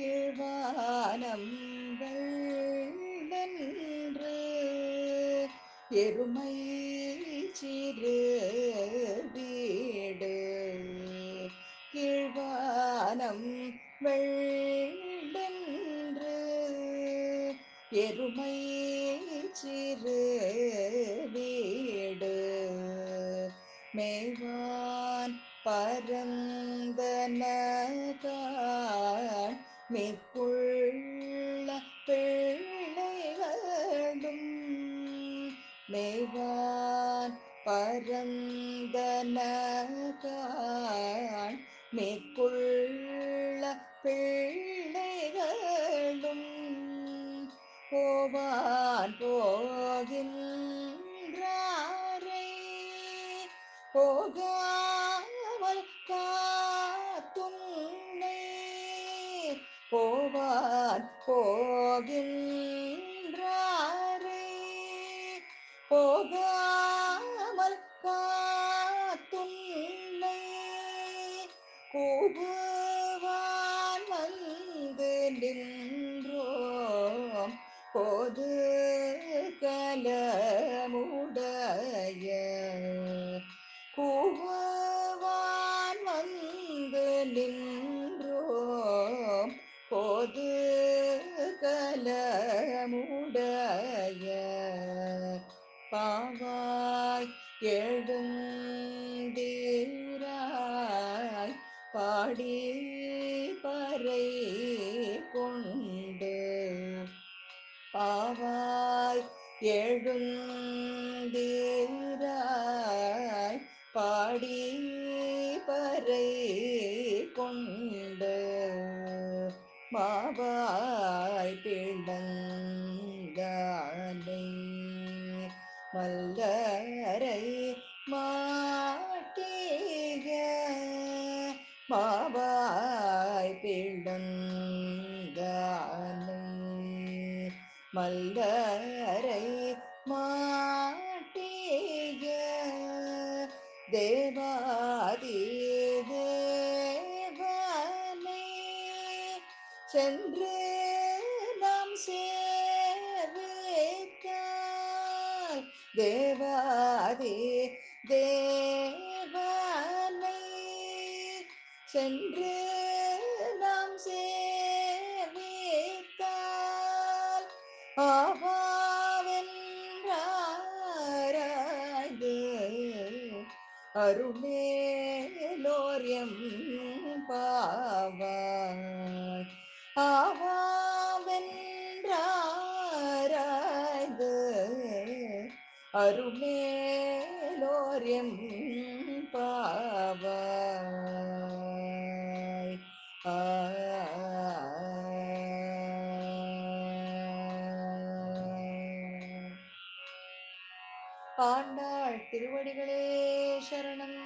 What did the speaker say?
கீழ்வானம் வெள்ளென்று எருமை சிறு வீடு. கீழ்வானம் வெள்ளென்று எருமை சிறு வீடு. மேவான் பரந்தன மிக்குள்ள பிள்ளைகளும் மேய்வான் பரந்தனகான் மிக்குள்ள பிள்ளைகளும் போவான் போகின்றாரே. போகாமல் போவார் போகின்றாரே. போகாமல் காத்துன்னை கூபுவான் வந்து நின்றோம். போது போது கலமுடைய பாவாய் எழுந்தீராய் பாடி பறை கொண்டு பாவாய் எழுந்தீராய் பாடி பறை கொண்டு மாவாய் பிண்டங்காலை மல்லரை மாட்டீக. மாவாய் பிண்டங்காலை மல்லரை மாட்டீக. தேவாதீ சென்று நாம் சேவித்தால் தேவாதி தேவனை. சென்று நாம் சேவித்தால் ஆவாவென்றாராய்ந்து அருளேலோரியம் பாவாய் அருளேலோரியம் பாவாய் ஆ ஆண்டாள் திருவடிகளே சரணம்